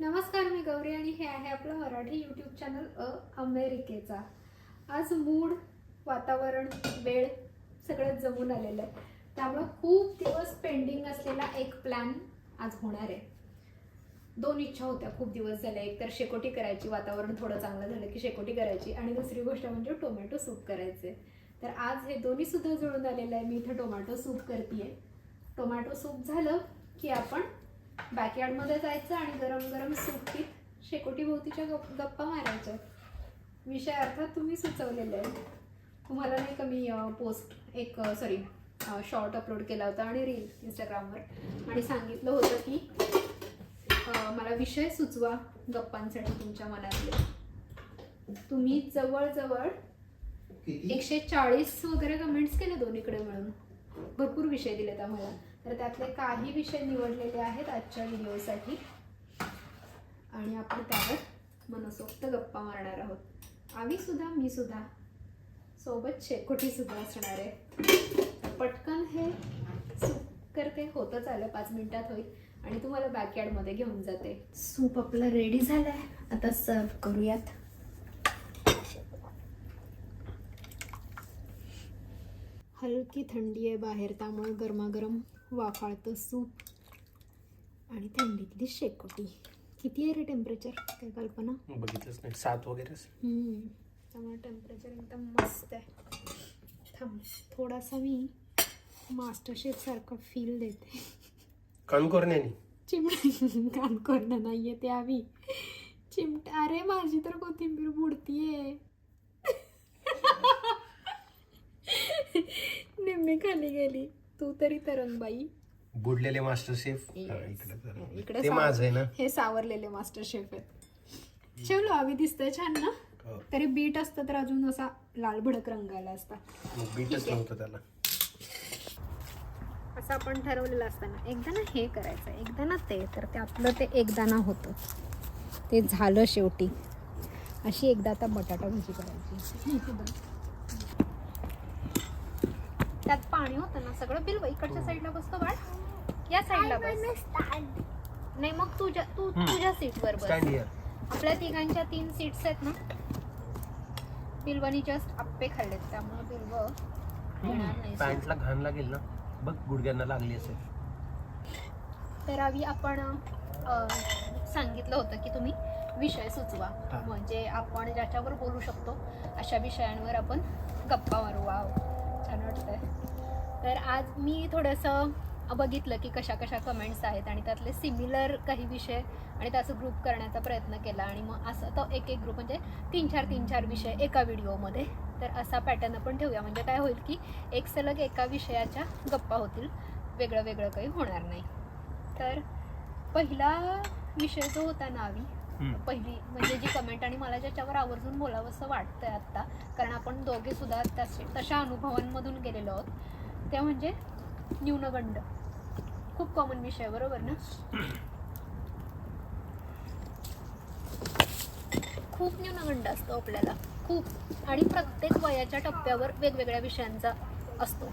नमस्कार मी गौरी आणि हे आहे आपलं मराठी यूट्यूब चॅनल अ अमेरिकेचा. आज मूड वातावरण वेळ सगळं जमून आलेलं आहे. त्यामुळं खूप दिवस पेंडिंग असलेला एक प्लॅन आज होणार आहे. दोन इच्छा होत्या खूप दिवस झाल्या एक तर शेकोटी करायची वातावरण थोडं चांगलं झालं की शेकोटी करायची आणि दुसरी गोष्ट म्हणजे टोमॅटो सूप करायचे तर आज हे दोन्ही सुद्धा जुळून आलेलं आहे. मी इथं टोमॅटो सूप करते टोमॅटो सूप झालं की आपण बॅकयार्डमध्ये जायचं आणि गरम गरम सूप पीत शेकोटी भोवतीच्या गप गप्पा मारायच्या. विषय अर्थात तुम्ही सुचवलेले आहे. तुम्हाला नाही का मी पोस्ट एक सॉरी शॉर्ट अपलोड केला होता आणि रील इंस्टाग्रामवर आणि सांगितलं होतं की मला विषय सुचवा गप्पांसाठी तुमच्या मनातले. तुम्ही जवळजवळ एकशे चाळीस वगैरे कमेंट्स केले दोन्हीकडे मिळून. भरपूर विषय दिलेत आम्हाला. तर त्यातले काही विषय निवडलेले आहेत आजच्या व्हिडिओसाठी. आणि आपण त्यावर मनसोक्त गप्पा मारणार आहोत. आम्ही सुद्धा मी सुद्धा. सोबत शेकोटी सुद्धा असणार आहे. पटकन हे सूप करते. होतच आलं पाच मिनिटात होईल. आणि तुम्हाला बॅकयार्डमध्ये घेऊन जाते. सूप आपलं रेडी झालंय. आता सर्व करूयात. हलकी थंडी आहे बाहेर त्यामुळे गरमागरम वाफाळतं सूप आणि थंडीतली शेकोटी. किती आहे रे टेम्परेचर काय कल्पना? बघितलंच नाही. सात वगैरे त्यामुळे टेम्परेचर एकदम मस्त आहे. थांब. थोडासा मी मास्टर शेफ सारखं फील देते. कानकोरण्यानी. चिमट कान करणं नाहीये ते आम्ही. चिमट अरे माझी तर कोथिंबीर बुडतीये. निम्मी खाली गेली. तू तरी तरंगबाई बुडलेले मास्टर शेफ. इकडे ते माझं आहे ना. हे सावरलेले मास्टर शेफ आहेत. शेवलो आम्ही दिसतंय छान ना? हो. तरी बीट असतं तर अजून असा लाल भडक रंगायला असता. बीटच नव्हतं त्याला. असं आपण ठरवलेलं असताना एकदा ना हे करायचं एकदा ना ते तर त्यातलं ते एकदा ना होतं. ते झालं शेवटी. अशी एकदा आता बटाटा भाजी करायची. त्यात पाणी होतं ना सगळं बिल इकडच्या साईडला बसतो बाळ. या साईडला बस. नाही मग तुझ्या तू. तुझ्या सीटवर बस. आपल्या तिघांच्या तीन सीट्स आहेत ना. बिल्वानी जस्ट आप्पे खाल्लेत त्यामुळे बिल्व येणार नाही पॅन्टला घाण लागेल ना. बघ गुडघ्यांना लागली असेल. तर आम्ही आपण सांगितलं होतं की तुम्ही विषय सुचवा. हा. म्हणजे आपण ज्याच्यावर बोलू शकतो अशा विषयांवर आपण गप्पा मारू. छान वाटतंय. तर आज मी थोडंसं बघितलं की कशा कशा कमेंट्स आहेत आणि त्यातले सिमिलर काही विषय आणि त्याचं ग्रुप करण्याचा प्रयत्न केला आणि मग असं तो एक एक ग्रुप म्हणजे तीन चार तीन चार विषय एका व्हिडिओमध्ये तर असा पॅटर्न आपण ठेवूया. म्हणजे काय होईल की एक सलग एका विषयाच्या गप्पा होतील. वेगळं वेगळं काही होणार नाही. तर पहिला विषय जो होता ना आवी पहिली म्हणजे जी कमेंट आणि मला ज्याच्यावर आवर्जून बोलावं असं वाटतंय आत्ता कारण आपण दोघे सुद्धा तसे तशा अनुभवांमधून गेलेलो आहोत ते म्हणजे न्यूनगंड. खूप कॉमन विषय बरोबर ना? खूप न्यूनगंड असतो आपल्याला खूप. आणि प्रत्येक वयाच्या टप्प्यावर वेगवेगळ्या विषयांचा असतो.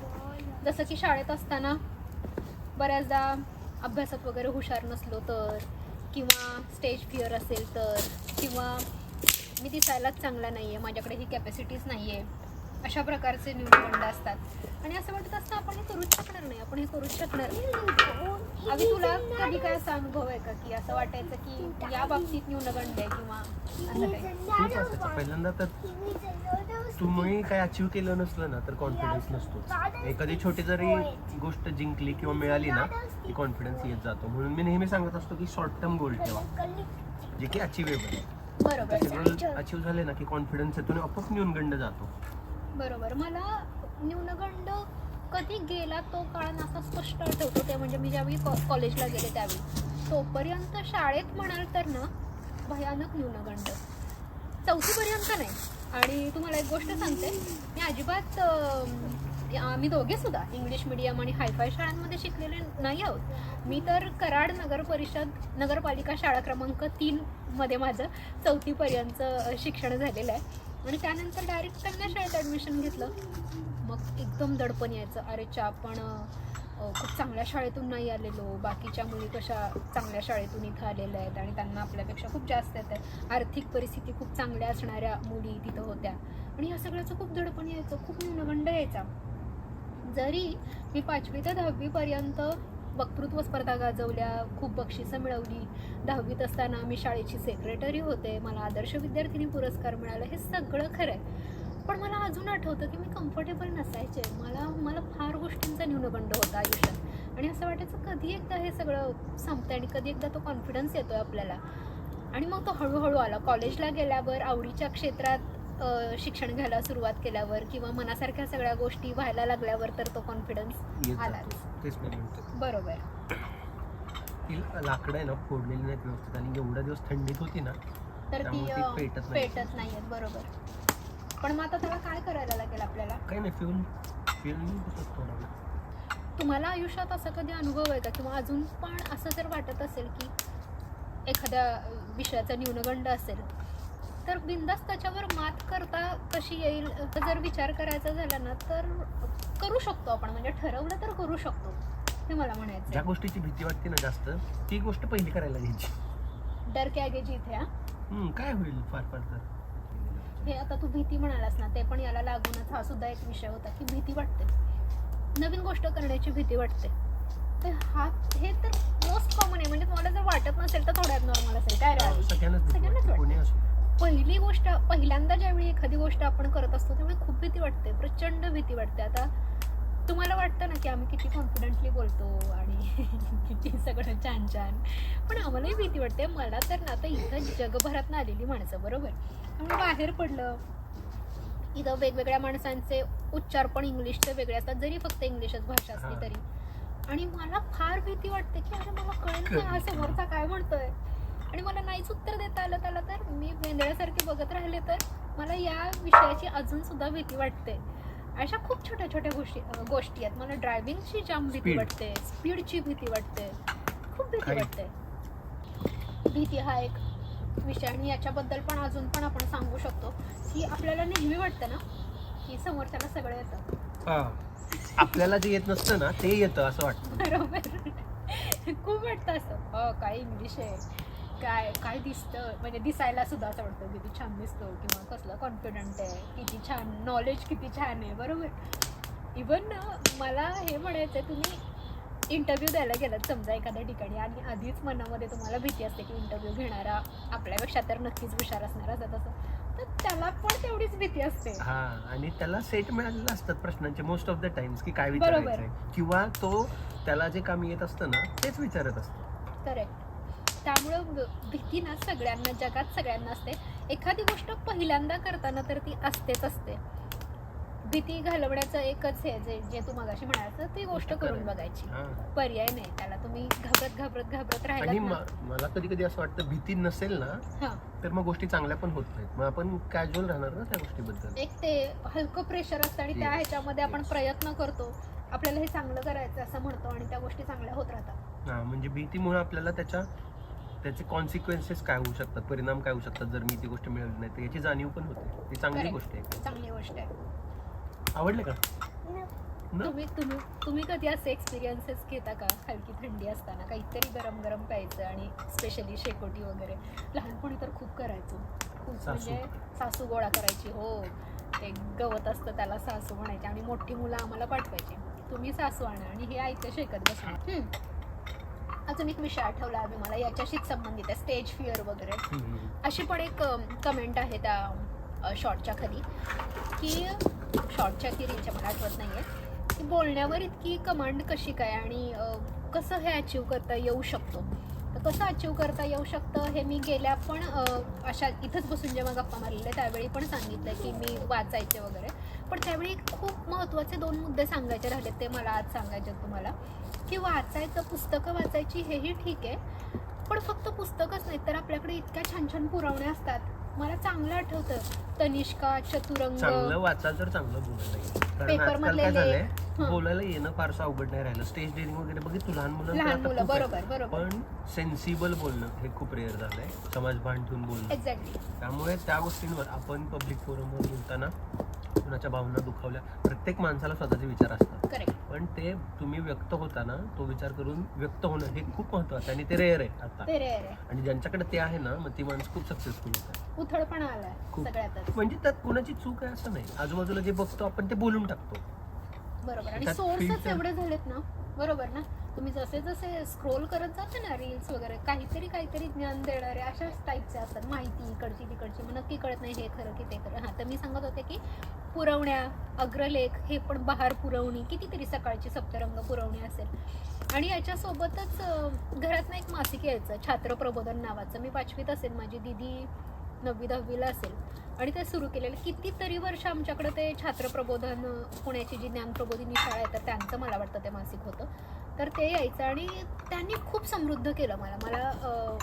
जसं की शाळेत असताना बऱ्याचदा अभ्यासात वगैरे हुशार नसलो तर किंवा स्टेज फिअर असेल तर किंवा मी दिसायलाच चांगला नाही आहे माझ्याकडे ही कॅपॅसिटीज नाही आहे अशा प्रकारचे न्यूनगंड असतात. आणि असं वाटत असतं आपण हे करूच शकणार नाही आपण हे करूच शकणार नाही. अभि तुला कधी काय असा अनुभव आहे का की असं वाटायचं की या बाबतीत न्यूनगंड आहे किंवा असं काही? खूप असायचं पहिल्यांदा तर तुम्ही काय अचीव केलं नसलं ना तर कॉन्फिडन्स नसतो. एखादी छोटी जरी गोष्ट जिंकली किंवा मिळाली ना की कॉन्फिडन्स येत जातो. म्हणून मी नेहमी सांगत असतो की शॉर्ट टर्म गोल ठेवा जे की अचिवेबल आहे. अचीव झाले ना की कॉन्फिडन्स येतो आणि आपोआप न्यूनगंड जातो. बरोबर. मला न्यूनगंड कधी गेला तो काळ असा स्पष्ट आठवतो. ते म्हणजे मी ज्यावेळी कॉ- कॉलेजला गेले त्यावेळी. तोपर्यंत शाळेत म्हणाल तर ना भयानक न्यूनगंड. चौथीपर्यंत नाही. आणि तुम्हाला एक गोष्ट सांगते. मी अजिबात आम्ही दोघे सुद्धा इंग्लिश मिडियम आणि हायफाय शाळांमध्ये शिकलेले नाही आहोत. मी तर कराड नगर परिषद नगरपालिका शाळा क्रमांक तीन मध्ये माझं चौथीपर्यंत शिक्षण झालेलं आहे. आणि त्यानंतर डायरेक्ट कन्या शाळेत ॲडमिशन घेतलं. मग एकदम दडपण यायचं. अरेच्या आपण खूप चांगल्या शाळेतून नाही आलेलो. बाकीच्या मुली कशा चांगल्या शाळेतून इथं आलेल्या आहेत आणि त्यांना आपल्यापेक्षा खूप जास्त येत आहे आर्थिक परिस्थिती खूप चांगल्या असणाऱ्या मुली तिथं होत्या. आणि या सगळ्याचं खूप दडपण यायचं. खूप न्यूनगंड यायचा. जरी मी पाचवी ते दहावीपर्यंत वक्तृत्व स्पर्धा गाजवल्या खूप बक्षिसं मिळवली. दहावीत असताना मी शाळेची सेक्रेटरी होते. मला आदर्श विद्यार्थिनी पुरस्कार मिळाला हे सगळं खरं आहे पण मला अजून आठवतं की मी कम्फर्टेबल नसायचे. मला मला फार गोष्टींचा न्यूनगंड होता आयुष्यात. आणि असं वाटायचं कधी एकदा हे सगळं संपतं आणि कधी एकदा तो कॉन्फिडन्स येतोय आपल्याला. आणि मग तो हळूहळू आला. कॉलेजला गेल्यावर आवडीच्या क्षेत्रात शिक्षण घ्यायला सुरुवात केल्यावर किंवा मनासारख्या सगळ्या गोष्टी व्हायला लागल्यावर तर तो कॉन्फिडन्स तेच म्हणतो बरोबर. ती लाकडं आहे ना फोडलेली नाहीत व्यवस्थित आणि एवढ्या दिवस थंडीत होती ना तर ती पेटत नाही. पेटत नाहीयेत बरोबर. पण मग आता त्याला काय करायला लागेल आपल्याला? काही नाही थोडा वेळ. तुम्हाला आयुष्यात असा कधी अनुभव आहे का? किंवा अजून पण असं जर वाटत असेल की एखाद्या विषयाचा न्यूनगंड असेल तर बिंदास त्याच्यावर मात करता कशी येईल जर विचार करायचा झाला ना तर करू शकतो आपण. म्हणजे ठरवलं तर करू शकतो हे मला ज्या म्हणायचं गोष्टीची भीती वाटते ना जास्त ती गोष्ट पहिली करायला घ्यायची. डर के आगे जीत है? हा? हम्म, काय होईल फार फार तर? हे आता तू भीती म्हणालास ना ते पण याला लागूनच हा सुद्धा एक विषय होता की भीती वाटते. नवीन गोष्ट करण्याची भीती वाटते. तर हा हे तर मोस्ट कॉमन आहे. म्हणजे तुम्हाला जर वाटत नसेल तर थोड्यात नॉर्मल असेल. काय आधी? सगळ्यांनाच भीती सगळ्यांनाच वाटते, वाटते. कोणी असो. पहिली गोष्ट पहिल्यांदा ज्यावेळी एखादी गोष्ट आपण करत असतो त्यावेळी खूप भीती वाटते प्रचंड भीती वाटते. आता तुम्हाला वाटतं ना की आम्ही किती कॉन्फिडेंटली बोलतो आणि किती सगळं छान छान पण आम्हालाही भीती वाटते. मला तर ना आता इथं जगभरात आलेली माणसं बरोबर? त्यामुळे बाहेर पडलं. इथं वेगवेगळ्या माणसांचे उच्चार पण इंग्लिशचे वेगळे असतात जरी फक्त इंग्लिशच भाषा असली. तरी. आणि मला फार भीती वाटते की अरे मला कळेल की? हा समोरचा काय म्हणतोय? आणि मला नाहीच उत्तर देता वेंदळ्यासारखे बघत राहिले तर मला या विषयाची अजून सुद्धा भीती वाटते. अशा खूप छोट्या छोट्या गोष्टी गोष्टी आहेत. मला ड्रायव्हिंगची जाम भीती. वाटते. स्पीडची भीती वाटते. खूप भीती. वाटते. भीती हा एक विषय आणि याच्याबद्दल पण अजून पण आपण सांगू शकतो की आपल्याला नेहमी वाटतं ना की समोरच्याला सगळं येतं. हा. आपल्याला जे येत नसतं ना ते येतं असं वाटतं. बरोबर. खूप वाटतं असं. काय इंग्लिश आहे काय काय दिसतं? म्हणजे दिसायला सुद्धा असं वाटतं किती छान दिसतो किंवा कसलं कॉन्फिडंट आहे किती छान नॉलेज किती छान आहे बरोबर? इवन मला हे म्हणायचं आहे तुम्ही इंटरव्ह्यू द्यायला गेलात समजा एखाद्या ठिकाणी आणि आधीच मनामध्ये तुम्हाला भीती असते की इंटरव्ह्यू घेणारा आपल्यापेक्षा तर नक्कीच हुशार असणार असं तसं. तर त्याला पण तेवढीच भीती असते. हा आणि त्याला सेट मिळालेले असतात प्रश्नांचे मोस्ट ऑफ द टाइम्स की काय बरोबर. विचारायचंय. किंवा तो त्याला जे काम येत असतं ना तेच विचारत असतो. करेक्ट त्यामुळं भीती ना सगळ्यांना जगात सगळ्यांना असते. एखादी गोष्ट पहिल्यांदा करताना तर ती असतेच असते. भीती घालवण्याचं एकच हे जे जे तू मगाशी म्हणायचं ती गोष्ट करून बघायची. पर्याय नाही त्याला तुम्ही घाबरत घाबरत घाबरत राहिला म- मला कधी कधी असं वाटतं भीती नसेल ना तर मग गोष्टी चांगल्या पण होत नाहीत. मग आपण कॅज्युअल राहणार ना त्या गोष्टीबद्दल. एक ते हलकं प्रेशर असतं आणि त्या. ह्याच्यामध्ये आपण. प्रयत्न करतो. आपल्याला हे चांगलं करायचं असं म्हणतो आणि त्या गोष्टी चांगल्या होत राहतात. म्हणजे भीतीमुळे आपल्याला त्याच्या त्याचे कॉन्सिक्वेन्सेस काय होऊ शकतात? परिणाम काय होऊ शकतात जर मी ती गोष्ट मिळवली नाही? तर याची जाणीव पण होते. ती चांगली. गोष्ट आहे. चांगली गोष्ट आहे. आवडले का? न? तुम्ही तुम्ही तुम्ही कधी असे एक्सपिरियन्सेस घेता का? हलकी थंडी असताना काहीतरी गरम गरम प्यायचं आणि स्पेशली शेकोटी वगैरे. लहानपणी तर खूप करायचो. खूप सासू. म्हणजे सासू गोळा करायची हो. ते गवत असतं त्याला सासू म्हणायचे आणि मोठी मुलं आम्हाला पाठवायची. तुम्ही सासू आणा आणि हे ऐकतं शेकत बसा. अजून एक विषय आठवला आहे मला याच्याशीच संबंधित आहे स्टेज फिअर वगैरे. अशी पण एक कमेंट आहे त्या शॉर्टच्या खाली की शॉर्टच्या की रीलच्या मला आठवत नाही आहे की बोलण्यावर इतकी कमांड कशी काय आणि कसं हे अचीव करता येऊ शकतो? तर कसं अचीव करता येऊ शकतं हे मी गेल्या पण अशा इथंच बसून जेव्हा गप्पा मारलेल्या त्यावेळी पण सांगितलं की मी वाचायचे वगैरे. पण त्यावेळी खूप महत्त्वाचे दोन मुद्दे सांगायचे राहिलेत ते मला आज सांगायचे तुम्हाला. की वाचायचं पुस्तकं वाचायची हेही ठीक आहे. पण फक्त पुस्तकच नाही तर आपल्याकडे इतक्या छान छान पुरवण्या असतात. मला चांगलं आठवतं. तनिष्का चतुरंग. चांगलं वाचाल तर चांगलं बोलायला येईल. कारण Paper आजकाल मधले झालंय? लेख. हं. बोलायला येणं फारसं अवघड नाही राहिलं. स्टेज डेअरिंग वगैरे बघितलं? लहान मुलं लहान मुलं बरोबर बरोबर. पण सेन्सिबल बोलणं हे खूप रेअर झालंय. समाज भान ठेवून बोलणं. एक्झॅक्टली त्यामुळे त्या गोष्टींवर आपण पब्लिक फोरमवर बोलताना कुणाच्या भावना दुखावल्या? प्रत्येक माणसाला स्वतःचे विचार असतात. करेक्ट पण ते तुम्ही व्यक्त होताना तो विचार करून व्यक्त होणं हे खूप महत्वाचं आहे. आणि ते रेअर आहे आता. ते आणि ज्यांच्याकडे ते आहे ना मग ती माणसं खूप सक्सेसफुल होतात. उथळपणा आलाय खूप. सगळ्यातच. म्हणजे त्यात कुणाची चूक आहे असं नाही. आजूबाजूला जे बघतो आपण ते बोलून टाकतो. बरोबर. आणि त्यात सोर्सच filter- एवढे झालेत ना बरोबर ना? तुम्ही जसे जसे स्क्रोल करत जाते ना रील्स वगैरे काहीतरी काहीतरी ज्ञान देणारे अशाच टाईपचे असतात. माहिती इकडची तिकडची. मग नक्की कळत नाही हे खरं की ते खरं. हां तर मी सांगत होते की पुरवण्या अग्रलेख हे पण बहार पुरवणी कितीतरी सकाळची सप्तरंग पुरवणी असेल. आणि याच्यासोबतच अं, घरात ना एक मासिक यायचं छात्र प्रबोधन नावाचं. मी पाचवीत असेल. माझी दिदी नववी दहावीला असेल. आणि ते सुरू केलेलं. कितीतरी वर्ष आमच्याकडे ते छात्र प्रबोधन पुण्याची जी ज्ञान प्रबोधिनी शाळा आहे तर त्यांचं मला वाटतं ते मासिक होतं. तर ते यायचं आणि त्यांनी खूप समृद्ध केलं मला. मला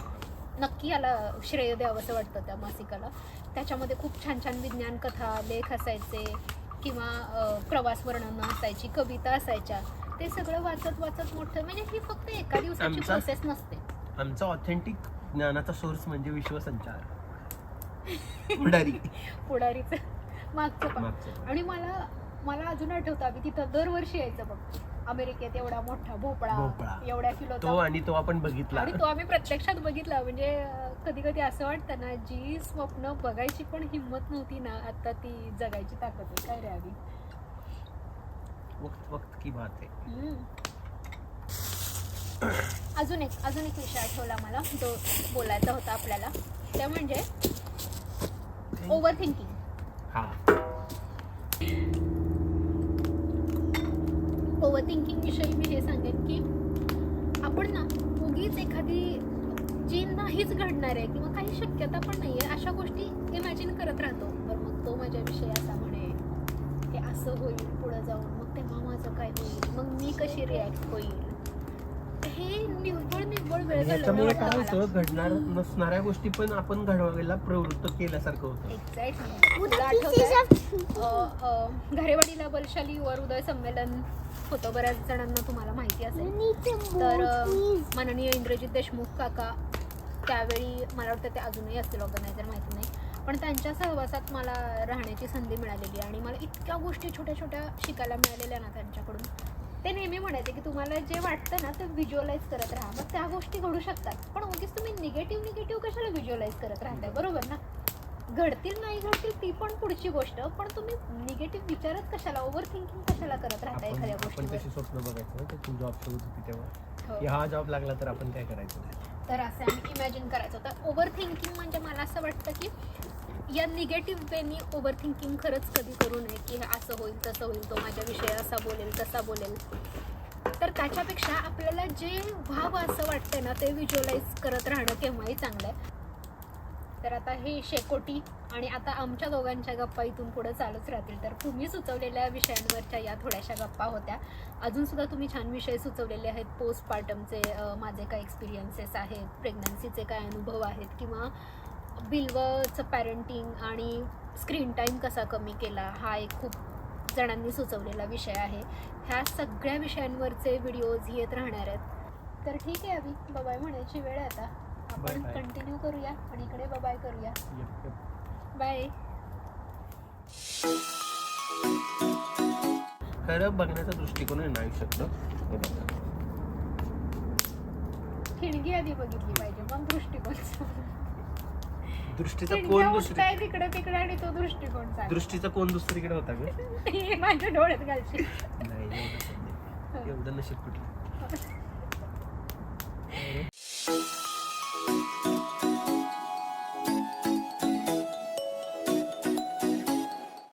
नक्की याला श्रेय द्यावं असं वाटतं त्या मासिकाला. त्याच्यामध्ये खूप छान छान विज्ञान कथा लेख असायचे किंवा प्रवास वर्णनं असायची कविता असायच्या. ते सगळं वाचत वाचत मोठं. म्हणजे ही फक्त एका दिवसाची प्रोसेस नसते. आमचा ऑथेंटिक ज्ञानाचा सोर्स म्हणजे विश्वसंचार. पुढारी. पुढारीचं. मागचं पण. मागचं. आणि मला मला अजून आठवतं आम्ही तिथं दरवर्षी यायचं बघ. अमेरिकेत एवढा मोठा भोपळा भोपळा. एवढ्या तो किलोचा आणि तो आपण बघितला. आणि तो आम्ही प्रत्यक्षात बघितला. म्हणजे कधी कधी असं वाटतं ना जी स्वप्न बघायची पण हिंमत नव्हती ना आता ती जगायची ताकद आहे. काय रे आधी वक्त वक्त की बात आहे. हम्म. अजून एक अजून एक विषय आठवला मला तो बोलायचा होता आपल्याला. ते म्हणजे ओव्हर थिंकिंग हा. ओव्हर थिंकिंग विषयी मी हे सांगेन की आपण ना उगीच एखादी जी नाहीच घडणार आहे किंवा काही शक्यता पण नाही आहे अशा गोष्टी इमॅजिन करत राहतो. तर मग तो माझ्याविषयी असा म्हणे हे असं होईल पुढं जाऊन मग तेव्हा माझं काय होईल मग मी कशी रिॲक्ट होईल? हे निव्वळ निव्वळ वेळ याच्यामुळे काय घालवणं होतं घडणार नसणाऱ्या गोष्टी पण आपण घडवायला प्रवृत्त केल्यासारखं होतं. घारेवाडीला बलशाली युवा हृदय संमेलन होतं. बऱ्याच जणांना तुम्हाला माहिती असेल. तर माननीय इंद्रजित देशमुख काका त्यावेळी मला वाटतं ते अजूनही असतील ऑर्गनायझर माहिती नाही. पण त्यांच्या सहवासात मला राहण्याची संधी मिळालेली आणि मला इतक्या गोष्टी छोट्या छोट्या शिकायला मिळालेल्या ना त्यांच्याकडून. ते नेहमी म्हणायचे की तुम्हाला जे वाटतं ना ते व्हिज्युअलाइज करत राहा. मग त्या गोष्टी घडू शकतात. पण उगीच तुम्ही निगेटिव्ह निगेटिव्ह कशाला व्हिज्युअलाइज करत राहताय? बरोबर ना? घडतील नाही घडतील ती पण पुढची गोष्ट. पण तुम्ही निगेटिव्ह विचारच कशाला ओव्हर थिंकिंग कशाला करत राहताय आपण एखाद्या तशी स्वप्न बघायचं ते जॉब शोधत होती तेव्हा. हो. हा जॉब लागला तर आपण काय करायचं? तर असं आम्ही इमॅजिन करायचं. तर ओव्हर थिंकिंग असं वाटतं की या निगेटिव्ह वेनी ओव्हर थिंकिंग खरंच कधी करू नये की हे असं होईल तसं होईल तो माझ्याविषयी असा बोलेल तसा बोलेल. तर त्याच्यापेक्षा आपल्याला जे व्हावं असं वाटतंय ना ते व्हिज्युअलाइज करत राहणं केव्हाही चांगलं आहे. तर आता हे शेकोटी आणि आता आमच्या दोघांच्या गप्पा इथून पुढे चालूच राहतील. तर तुम्ही सुचवलेल्या विषयांवरच्या या थोड्याशा गप्पा होत्या. अजून सुद्धा तुम्ही छान विषय सुचवलेले आहेत. पोस्टपार्टमचे माझे काय एक्सपिरियन्सेस आहेत प्रेग्नन्सीचे काय अनुभव आहेत किंवा बिल्वचं पॅरेंटिंग आणि स्क्रीन टाईम कसा कमी केला हा एक खूप जणांनी सुचवलेला विषय आहे. ह्या सगळ्या विषयांवरचे व्हिडिओज येत राहणार आहेत. तर ठीक आहे अभि बबाय म्हणायची वेळ आहे आता. आपण. कंटिन्यू करूया आणि इकडे बबाय करूया. बाय. खरं बघण्याचा दृष्टिकोन आहे ना. खिडकी आधी बघितली पाहिजे मग दृष्टिकोन. दृष्टीचा कोण दुसरी उठताय तिकडे तिकडे आणि तो दृष्टिकोन. दृष्टीचा कोण दुसरीकडे होता ग? हे माझ्या डोळ्यात घालशील. नाही एवढं नशीब कुठलं?